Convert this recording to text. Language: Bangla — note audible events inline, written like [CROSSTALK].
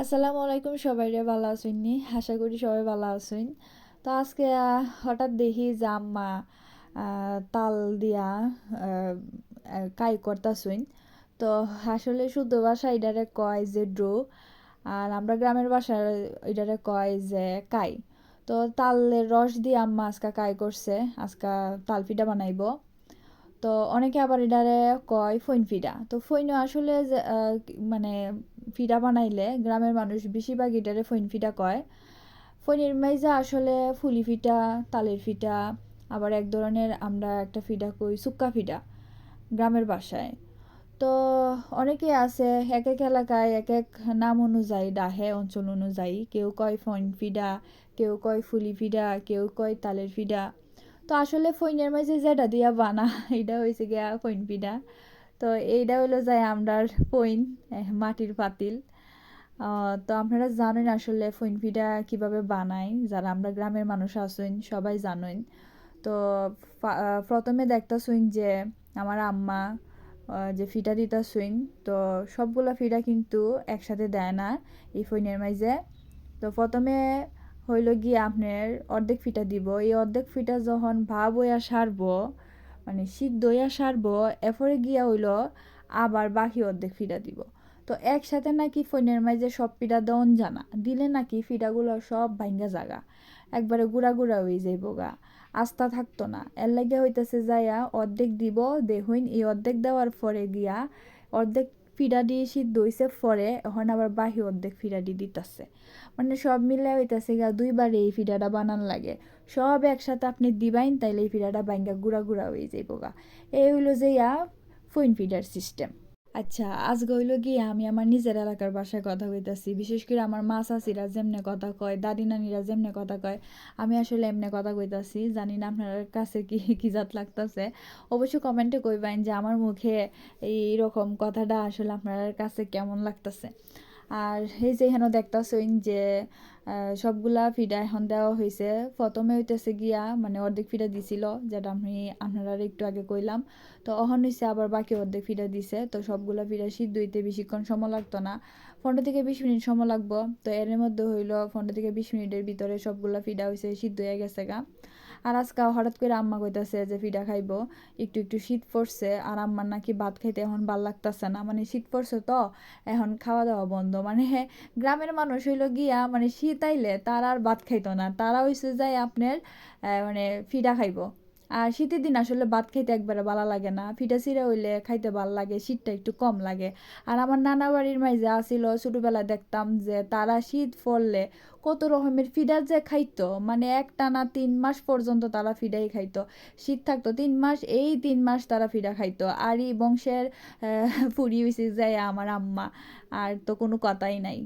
আসসালামু আলাইকুম সবাই রে, ভালো আছেন নি? আশা করি সবাই ভালো আছেন। তো আজকে হঠাৎ দেখি যে আম্মা তাল দিয়া কাই করতাছুন। তো আসলে শুদ্ধ ভাষা এটারে কয় যে ড্রো, আর আমরা গ্রামের ভাষায় এটারে কয় যে কাই। তো তালের রস দিয়ে আম্মা আজকা কাই করছে, আজকা তাল পিঠা বানাইবো। তো অনেকে আবার এটারে কয় ফইন ফিডা তো ফইনও আসলে মানে ফিডা বানাইলে গ্রামের মানুষ বেশিরভাগ এটারে ফইন ফিডা কয়। ফইনের মাইজা আসলে ফুলি ফিটা তালের ফিটা আবার এক ধরনের আমরা একটা ফিডা কই, সুক্কা ফিডা গ্রামের বাসায়। তো অনেকে আছে, এক এক এলাকায় এক এক নাম অনুযায়ী ডাহে অঞ্চল অনুযায়ী কেউ কয় ফইন ফিডা, কেউ কয় ফুলি ফিডা, কেউ কয় তালের ফিডা। তো আসলে ফইনের মাঝে যেটা দিয়া বানা, [LAUGHS] এটা হয়েছে গিয়া ফইন পিঠা তো এইটা হলো যায় আমরার ফইন মাটির পাতিল। তো আপনারা জানেন আসলে ফইন পিঠা কীভাবে বানাই যারা আমরা গ্রামের মানুষ আছেন সবাই জানেন তো প্রথমে দেখতাছুন যে আমার আম্মা যে ফিটা দিতাছুন তো সবগুলা ফিটা কিন্তু একসাথে দেয় না এই ফইনের মাঝে তো প্রথমে হইল গিয়ে আপনার অর্ধেক ফিটা দিব। এই অর্ধেক ফিটা যখন ভাব হইয়া সারবো মানে শীত হইয়া সারবো, এরপরে গিয়া হইল আবার বাকি অর্ধেক ফিরা দিব। তো একসাথে নাকি ফোনের মাঝে সব পিঠা দন জানা, দিলে নাকি ফিটাগুলো সব ভাঙ্গা জাগা, একবারে গুড়া গুড়া হয়ে যাইব গা। আস্থা থাকতো না, এর লাগে হইতেছে যাইয়া অর্ধেক দিব দেহইন এই অর্ধেক দেওয়ার পরে গিয়া অর্ধেক ফিডা দিয়ে সিদ্ধ হইছে ফরে এখন আবার বাহি অর্ধেক ফিরা দিয়ে দিতেছে। মানে সব মিলে হইতেছে গা দুইবার এই ফিডাটা বানান লাগে। সব একসাথে আপনি দিবাইন তাইলে এই ফিডাটা বাইঙ্গা গুড়া গুড়া হয়ে যাইব গা। এই হইল যে ইয়া, ফুইন ফিডার সিস্টেম আচ্ছা আজ গইল গিয়ে আমি আমার নিজের এলাকার ভাষায় কথা কইতাছি। বিশেষ করে আমার মা চাচিরা যেমনে কথা কয়, দাদি নানিরা যেমনে কথা কয়, আমি আসলে এমনি কথা কইতাছি। জানি না আপনার কাছে কি কি জাত লাগতাছে। অবশ্য কমেন্টে কইবেন যে আমার মুখে এইরকম কথাটা আসলে আপনার কাছে কেমন লাগতাছে। আর এই যে এখানে দেখতাছইন যে সবগুলা ফিডা এখন দেওয়া হয়েছে প্রথমে হইতেছে গিয়া মানে অর্ধেক ফিডা দিছিল, যেটা আমি আপনারা একটু আগে কইলাম। তো অহন হইছে আবার বাকি অর্ধেক ফিডা দিছে। তো সবগুলা ফিডা সিদ্ধ হইতে বেশিক্ষণ সময় লাগতো না। পনেরো থেকে বিশ মিনিট সময় লাগবো। তো এর মধ্যে হইল পনেরো থেকে বিশ মিনিটের ভিতরে সবগুলা ফিডা হইছে, সিদ্ধ হয়ে গেছে গা। আর আজকে হঠাৎ করে আম্মা কইতাছে যে ফিডা খাইবো, একটু একটু শীত পড়ছে আর আম্মার নাকি ভাত খাইতে এখন ভালো লাগতেছে না। মানে শীত পড়ছে তো, এখন খাওয়া দাওয়া বন্ধ। মানে গ্রামের মানুষ হইল গিয়া মানে শীত আইলে তারা আর ভাত খাইতো না। তারা হইছে যাই আপনার মানে ফিডা খাইবো। আর শীতের দিন আসলে ভাত খাইতে একবারে ভালো লাগে না। ফিটা চিরা হইলে খাইতে ভালো লাগে, শীতটা একটু কম লাগে। আর আমার নানা বাড়ির মাঝে আসিল ছোটোবেলায় দেখতাম যে তারা শীত পড়লে কত রকমের ফিডা যে খাইতো মানে একটানা তিন মাস পর্যন্ত তারা ফিডাই খাইতো। শীত থাকতো তিন মাস, এই তিন মাস তারা ফিডা খাইতো। আর এই বংশের ফুরি হইছে যায় আমার আম্মা। আর তো কোনো কথাই নাই।